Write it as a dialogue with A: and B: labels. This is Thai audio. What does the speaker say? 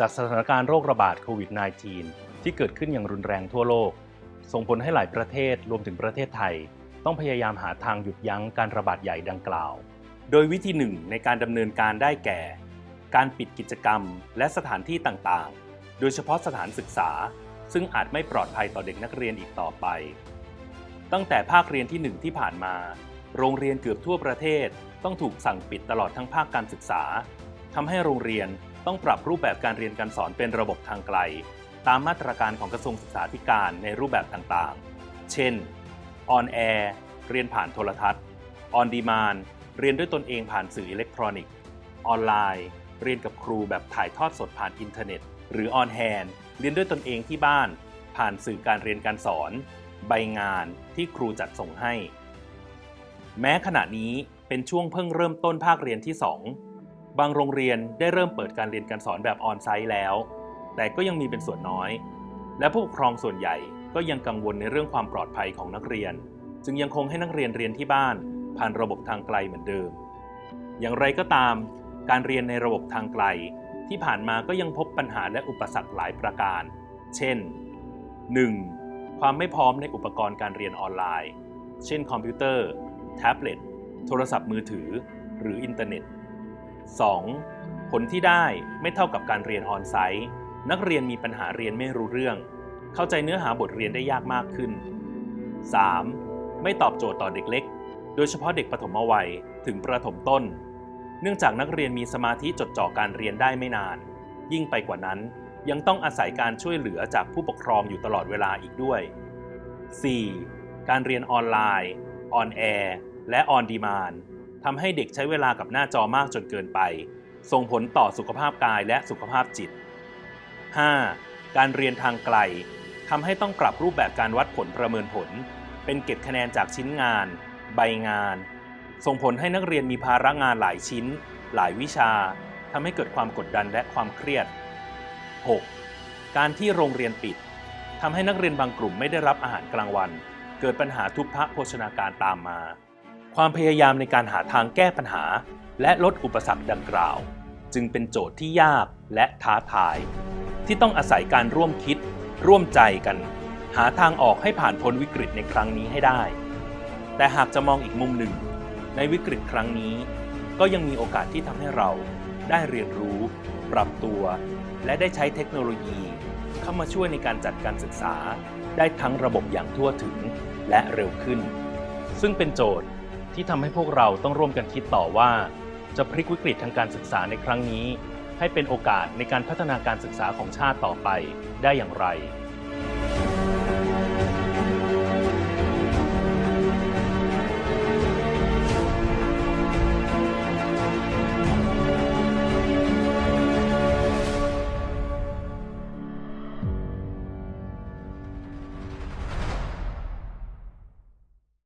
A: จากสถานการณ์โรคระบาดโควิด -19 ที่เกิดขึ้นอย่างรุนแรงทั่วโลก ส่งผลให้หลายประเทศรวมถึงประเทศไทย ต้องพยายามหาทางหยุดยั้งการระบาดใหญ่ดังกล่าว โดยวิธีหนึ่งในการดำเนินการได้แก่ การปิดกิจกรรมและสถานที่ต่างๆ โดยเฉพาะสถานศึกษา ซึ่งอาจไม่ปลอดภัยต่อเด็กนักเรียนอีกต่อไป ตั้งแต่ภาคเรียนที่ 1 ที่ผ่านมา โรงเรียนเกือบทั่วประเทศ ต้องถูกสั่งปิดตลอดทั้งภาคการศึกษาทำให้โรงเรียน ต้องปรับรูปแบบการเรียนการสอนเป็นระบบทางไกล ตามมาตรการของกระทรวงศึกษาธิการในรูปแบบต่างๆ เช่น On Air เรียนผ่านโทรทัศน์ On Demand เรียนด้วยตนเองผ่านสื่ออิเล็กทรอนิกส์ ออนไลน์ เรียนกับครูแบบถ่ายทอดสดผ่านอินเทอร์เน็ต หรือ On Hand เรียนด้วยตนเองที่บ้าน ผ่านสื่อการเรียนการสอน ใบงานที่ครูจัดส่งให้ แม้ขณะนี้เป็นช่วงเพิ่งเริ่มต้นภาคเรียนที่ 2 บางโรงเรียนได้เริ่มเปิดการเรียนการสอนแบบออนไซต์แล้ว แต่ก็ยังมีเป็นส่วนน้อย และผู้ปกครองส่วนใหญ่ก็ยังกังวลในเรื่องความปลอดภัยของนักเรียน จึงยังคงให้นักเรียนเรียนที่บ้าน ผ่านระบบทางไกลเหมือนเดิม อย่างไรก็ตาม การเรียนในระบบทางไกล ที่ผ่านมาก็ยังพบปัญหาและอุปสรรคหลายประการ เช่น 1. ความไม่พร้อมในอุปกรณ์การเรียนออนไลน์ เช่น คอมพิวเตอร์ แท็บเล็ต โทรศัพท์มือถือ หรืออินเทอร์เน็ต 2. ผลที่ได้ไม่เท่ากับการเรียนออนไซต์ นักเรียนมีปัญหาเรียนไม่รู้เรื่อง เข้าใจเนื้อหาบทเรียนได้ยากมากขึ้น 3. ไม่ตอบโจทย์ต่อเด็กเล็ก โดยเฉพาะเด็กปฐมวัยถึงประถมต้น เนื่องจากนักเรียนมีสมาธิจดจ่อการเรียนได้ไม่นาน ยิ่งไปกว่านั้น ยังต้องอาศัยการช่วยเหลือจากผู้ปกครองอยู่ตลอดเวลาอีกด้วย 4. การเรียนออนไลน์ ออนแอร์ และออนดีมาน ทำให้เด็กใช้เวลากับหน้าจอมากจนเกินไป ส่งผลต่อสุขภาพกายและสุขภาพจิต 5. การเรียนทางไกลทำให้ต้องปรับรูปแบบการวัดผลประเมินผล เป็นเก็บคะแนนจากชิ้นงาน ใบงาน ส่งผลให้นักเรียนมีภาระงานหลายชิ้น หลายวิชาทำให้เกิดความกดดันและความเครียด 6. การที่โรงเรียนปิดทำให้นักเรียนบางกลุ่มไม่ได้รับอาหารกลางวัน เกิดปัญหาทุพพโภชนาการตามมา ความพยายามในการหาทางแก้ปัญหา และลดอุปสรรคดังกล่าว จึงเป็นโจทย์ที่ยากและท้าทาย ที่ต้องอาศัยการร่วมคิด ร่วมใจกัน หาทางออกให้ผ่านพ้นวิกฤตในครั้งนี้ให้ได้ แต่หากจะมองอีกมุมหนึ่ง ในวิกฤตครั้งนี้ ก็ยังมีโอกาสที่ทำให้เราได้เรียนรู้ ปรับตัว และได้ใช้เทคโนโลยี เข้ามาช่วยในการจัดการศึกษา ได้ทั้งระบบอย่างทั่วถึงและเร็วขึ้น ซึ่งเป็นโจทย์ ที่ทำให้พวกเราต้องร่วมกันคิดต่อว่า จะพลิกวิกฤตทางการศึกษาในครั้งนี้ ให้เป็นโอกาสในการพัฒนาการศึกษาของชาติต่อไปได้อย่างไร